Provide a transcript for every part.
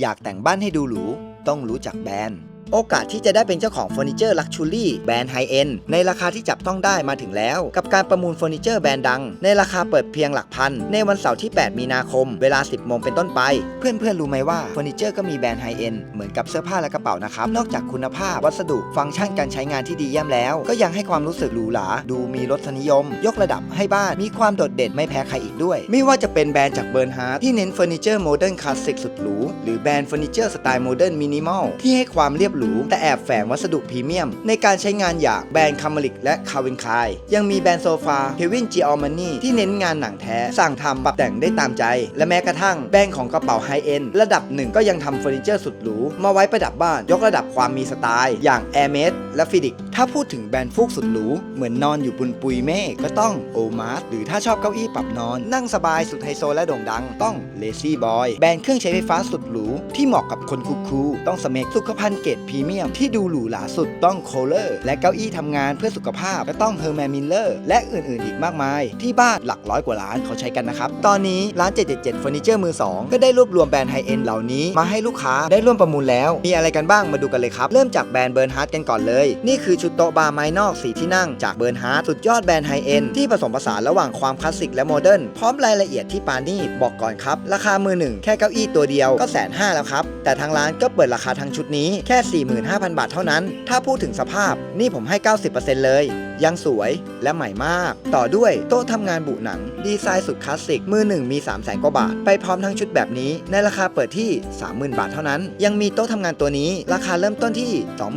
อยากแต่งบ้านให้ดูหรู ต้องรู้จักแบรนด์ โอกาสที่จะได้เป็นเจ้าของเฟอร์นิเจอร์ลักชูรี่แบรนด์ไฮเอ็นในราคาที่จับต้องได้มาถึงแล้ว กับการประมูลเฟอร์นิเจอร์แบรนด์ดัง ในราคาเปิดเพียงหลักพัน ในวันเสาร์ที่ 8 มีนาคม เวลา 10 โมงเป็นต้นไป เพื่อนๆ รู้ไหมว่าเฟอร์นิเจอร์ก็มีแบรนด์ไฮเอ็นเหมือนกับเสื้อผ้าและกระเป๋านะครับ นอกจากคุณภาพ วัสดุฟังก์ชันการใช้งานที่ดีเยี่ยมแล้ว ก็ยังให้ความรู้สึกหรูหราดูมีรสนิยม ยกระดับให้บ้านมีความโดดเด่นไม่แพ้ใครอีกด้วย ไม่ว่าจะเป็นแบรนด์จากเบิร์นฮาร์ทที่เน้นเฟอร์นิเจอร์โมเดิร์นคลาสสิกสุดหรูหรือแบรนด์เฟอร์นิเจอร์สไตล์โมเดิร์นมินิมอลที่ให้ความเรียบหรู แต่แอบแฝงวัสดุพรีเมียม ในการใช้งานอย่างแบรนด์คาร์มลิกและคาร์วินคายยังมีแบรนด์โซฟาเควินจีออมานี่ที่เน้นงานหนังแท้ สั่งทำปรับแต่งได้ตามใจ และแม้กระทั่งแบรนด์ของกระเป๋าไฮเอ็นระดับหนึ่งก็ยังทำเฟอร์นิเจอร์สุดหรูมาไว้ประดับบ้านยกระดับความมีสไตล์ อย่าง a i r m e d และฟิดิกถ้าพูดถึงแบรนด์ฟูกสุดหรูเหมือนนอนอยู่บนปุยเมฆก็ต้องโอมาร์หรือถ้าชอบเก้าอี้ปรับนอน นั่งสบายสุดไฮโซและโด่งดัง ต้องเลซี่บอยแบรนด์เครื่องใช้ไฟฟ้าสุดหรูที่เหมาะกับคนคูลๆต้องสเมกสุขภัณฑ์เกรดพรีเมียมที่ดูหรูหราสุดต้องโคเลอร์และเก้าอี้ทำงานเพื่อสุขภาพก็ต้องเฮอร์แมนมิลเลอร์และอื่นๆ อีกมากมาย ที่บ้านหลักร้อยกว่าล้านเขาใช้กันนะครับ ตอนนี้ร้าน 777เฟอร์นิเจอร์มือ 2 ก็ได้รวบรวมแบรนด์ไฮเอ็นเหล่านี้มาให้ลูกค้าได้ร่วมประมูลแล้ว มีอะไรกันบ้างมาดูกันเลยครับ เริ่มจากแบรนด์เบิร์นฮาร์ดกันก่อนเลย นี่คือชุดโต๊ะบาร์ไม้นอกสีที่นั่งจากเบิร์นฮาร์ดสุดยอดแบรนด์ไฮเอ็นที่ผสมผสานระหว่างความคลาสสิกและโมเดิร์นพร้อมรายละเอียดที่ปานีตบอกก่อนครับราคามือหนึ่งแค่เก้าอี้ตัวเดียวก็แสนห้าแล้วครับแต่ทางร้านก็เปิดราคาทั้งชุดนี้แค่45,000 บาทเท่านั้น ถ้าพูดถึงสภาพนี่ผมให้ 90%เลย ยังสวยและใหม่มาก ต่อด้วยโต๊ะทำงานบุหนัง ดีไซน์สุดคลาสสิก มือหนึ่งมี 3 0 0แสนกว่าบาท ไปพร้อมทั้งชุดแบบนี้ ในราคาเปิดที่ 30,000 บาทเท่านั้น ยังมีโต๊ะทำงานตัวนี้ ราคาเริ่มต้นที่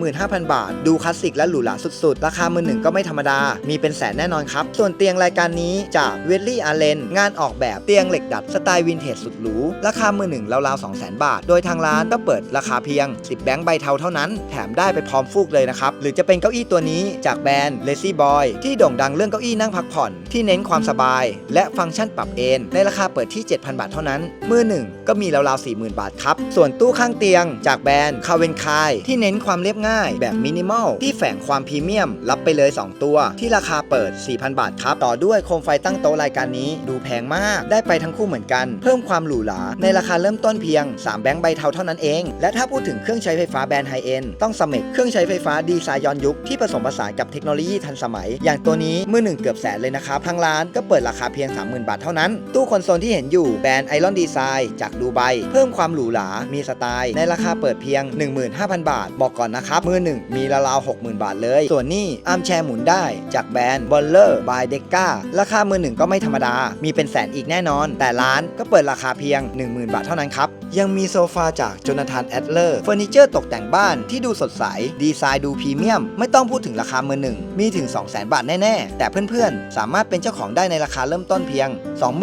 25,000 บาท ดูคลาสสิกและหรูหราสุดๆ ราคามือหนึ่งก็ไม่ธรรมดา มีเป็นแสนแน่นอนครับ ส่วนเตียงรายการนี้จากเวลลี่อาเลนงานออกแบบเตียงเหล็กดัดสไตล์วินเทจสุดหรูราคามือหนึ่งราวๆ200,000 บาท โดยทางร้านก็เปิดราคาเพียง 10 แบงค์ใบเทาเท่านั้น แถมได้ไปพร้อมฟูกเลยนะครับหรือจะเป็นเก้าอี้ตัวนี้จากแบรนด์ Lazy Boy ที่โด่งดังเรื่องเก้าอี้นั่งพักผ่อน ที่เน้นความสบาย และฟังก์ชันปรับเอนในราคาเปิดที่ 7,000 บาทเท่านั้น มือหนึ่งก็มีราวๆ40,000 บาทครับ ส่วนตู้ข้างเตียง จากแบรนด์คาเวนคายที่เน้นความเรียบง่าย แบบมินิมอลที่แฝงความพรีเมียม รับไปเลย 2 ตัว ที่ราคาเปิด 4,000 บาทครับต่อด้วยโคมไฟตั้งโต๊ะรายการนี้ ดูแพงมากได้ไปทั้งคู่เหมือนกัน เพิ่มความหรูหราในราคาเริ่มต้นเพียง 3 แบงค์ใบเทาเท่านั้นเอง และถ้าพูดถึงเครื่องใช้ไฟฟ้าแบรนด์ไฮเอ็นต้องสเมกเครื่องใช้ไฟฟ้าดีไซน์ย้อนยุคที่ผสมผสานกับเทคโนโลยีทันสมัย อย่างตัวนี้มือหนึ่งเกือบแสนเลยนะครับทางร้านก็เปิดราคาเพียง 30,000 บาทเท่านั้น ตู้คอนโซลที่เห็นอยู่แบรนด์ไอรอนดีไซน์จากดูไบเพิ่มความหรูหรา มีสไตล์ ในราคาเปิดเพียง 15,000 บาท บอกก่อนนะครับ มือหนึ่งมีราวๆ60,000 บาทเลย ส่วนนี้อาร์มแชร์หมุนได้จากแบรนด์บอลเลอร์บายเดก้าราคามือหนึ่งก็ไม่ธรรมดา มีเป็นแสนอีกแน่นอน แต่ร้านก็เปิดราคาเพียง 10,000 บาทเท่านั้นครับยังมีโซฟาจากโจนาธานแอดเลอร์เฟอร์นิเจอร์ตกแต่งบ้านที่ดูสดใส ดีไซน์ดูพรีเมียม ไม่ต้องพูดถึงราคามือหนึ่งมีถึง200,000 บาทแน่ๆ แต่เพื่อนๆ สามารถเป็นเจ้าของได้ในราคาเริ่มต้นเพียง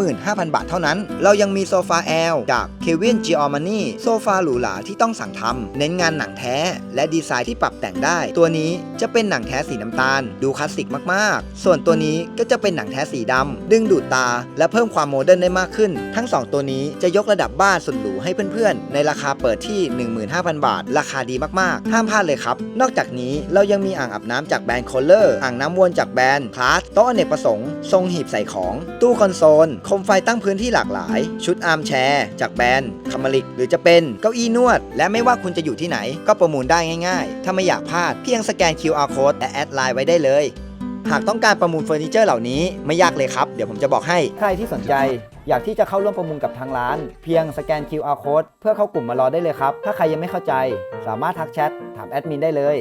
25,000 บาทเท่านั้น เรายังมีโซฟาแอลจากเควินจิออมานี่โซฟาหรูหราที่ต้องสั่งทำเน้นงานหนังแท้ และดีไซน์ที่ปรับแต่งได้ ตัวนี้จะเป็นหนังแท้สีน้ำตาล ดูคลาสสิกมากๆ ส่วนตัวนี้ก็จะเป็นหนังแท้สีดำดึงดูดตา และเพิ่มความโมเดิร์นได้มากขึ้น ทั้ง 2 ตัวนี้จะยกระดับบ้านสุดหรูให้เพื่อนๆ ในราคาเปิดที่ 15,000 บาท ราคาดีมากๆ ห้ามพลาดเลยครับ นอกจากนี้เรายังมีอ่างอาบน้ำจากแบรนด์โคลเลอร์างน้ำวนจากแบรนด์คลาสโต๊ะอเนกประสงค์ ทรงหีบใส่ของ ตู้คอนโซลโคมไฟตั้งพื้นที่หลากหลาย ชุดอาร์มแชร์จากแบรนด์คามาลิก หรือจะเป็นเก้าอี้นวด และไม่ว่าคุณจะอยู่ที่ไหน ก็ประมูลได้ง่ายๆ ถ้าไม่อยากพลาดเพียงสแกน QR code และแอดไลน์ไว้ได้เลย หากต้องการประมูลเฟอร์นิเจอร์เหล่านี้ไม่ยากเลยครับ เดี๋ยวผมจะบอกให้ใครที่สนใจ อยากที่จะเข้าร่วมประมูลกับทางร้าน เพียงสแกน QR code เพื่อเข้ากลุ่มมารอได้เลยครับ ถ้าใครยังไม่เข้าใจ สามารถทักแชทถามแอดมินได้เลย